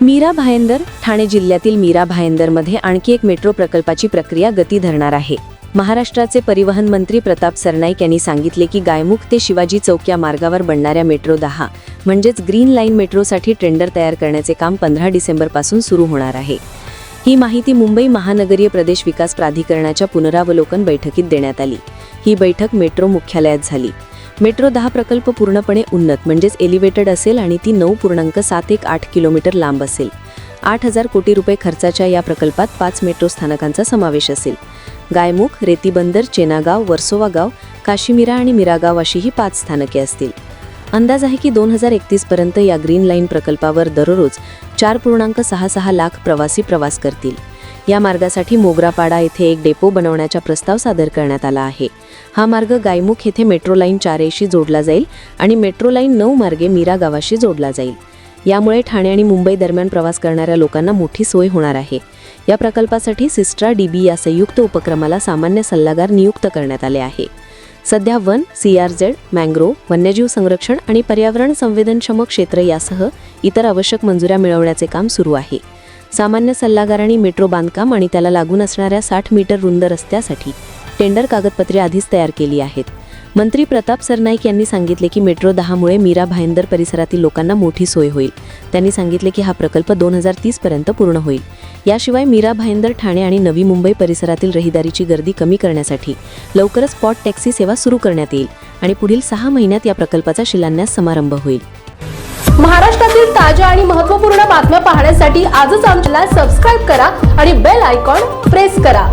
मीरा भायंदर ठाणे जिल्ह्यातील मीरा भायंदरमध्ये आणखी एक मेट्रो प्रकल्पाची प्रक्रिया गती धरणार आहे. महाराष्ट्राचे परिवहन मंत्री प्रताप सरनाईक यांनी सांगितले की गायमुख ते शिवाजी चौक या मार्गावर बनणाऱ्या मेट्रो दहा म्हणजेच ग्रीन लाईन मेट्रोसाठी टेंडर तयार करण्याचे काम पंधरा डिसेंबरपासून सुरू होणार आहे. ही माहिती मुंबई महानगरीय प्रदेश विकास प्राधिकरणाच्या पुनरावलोकन बैठकीत देण्यात आली. ही बैठक मेट्रो मुख्यालयात झाली. मेट्रो दहा प्रकल्प पूर्णपणे उन्नत म्हणजेच एलिव्हेटेड असेल आणि ती नऊ पूर्णांक सात एक आठ किलोमीटर लांब असेल. आठ हजार कोटी रुपये खर्चाच्या या प्रकल्पात पाच मेट्रो स्थानकांचा समावेश असेल. गायमुख रेतीबंदर चेनागाव वर्सोवा गाव काशीमिरा आणि मिरागाव अशी ही पाच स्थानके असतील. अंदाज आहे की दोन हजार एकतीसपर्यंत या ग्रीन लाईन प्रकल्पावर दररोज चार पूर्णांक सहा सहा लाख प्रवासी प्रवास करतील. या मार्गासाठी मोगरापाडा येथे एक डेपो बनवण्याचा प्रस्ताव सादर करण्यात आला आहे. हा मार्ग गायमुख येथे मेट्रो लाईन चारेशी जोडला जाईल आणि मेट्रो लाईन नऊ मार्गे मीरा गावाशी जोडला जाईल. यामुळे ठाणे आणि मुंबई दरम्यान प्रवास करणाऱ्या लोकांना मोठी सोय होणार आहे. या प्रकल्पासाठी सिस्ट्रा डीबी या संयुक्त उपक्रमाला सामान्य सल्लागार नियुक्त करण्यात आले आहे. सध्या वन सी आर झेड मँग्रोव वन्यजीव संरक्षण आणि पर्यावरण संवेदनक्षम क्षेत्र यासह इतर आवश्यक मंजुऱ्या मिळवण्याचे काम सुरू आहे. सामान्य सल्लागारांनी मेट्रो बांधकाम आणि त्याला लागून असणाऱ्या साठ मीटर रुंद रस्त्यासाठी टेंडर कागदपत्रे आधीच तयार केली आहेत. मंत्री प्रताप सरनाईक यांनी सांगितले की मेट्रो दहामुळे मीरा भायंदर परिसरातील लोकांना मोठी सोय होईल. त्यांनी सांगितले की हा प्रकल्प दोन हजार तीसपर्यंत पूर्ण होईल. याशिवाय मीरा भायंदर ठाणे आणि नवी मुंबई परिसरातील रहिदारीची गर्दी कमी करण्यासाठी लवकरच स्पॉट टॅक्सी सेवा सुरू करण्यात येईल आणि पुढील सहा महिन्यात या प्रकल्पाचा शिलान्यास समारंभ होईल. महाराष्ट्रातील ताज आणि महत्त्वपूर्ण बातम्या पाहण्यासाठी आजच आमच्याला सबस्क्राईब करा आणि बेल आयकॉन प्रेस करा.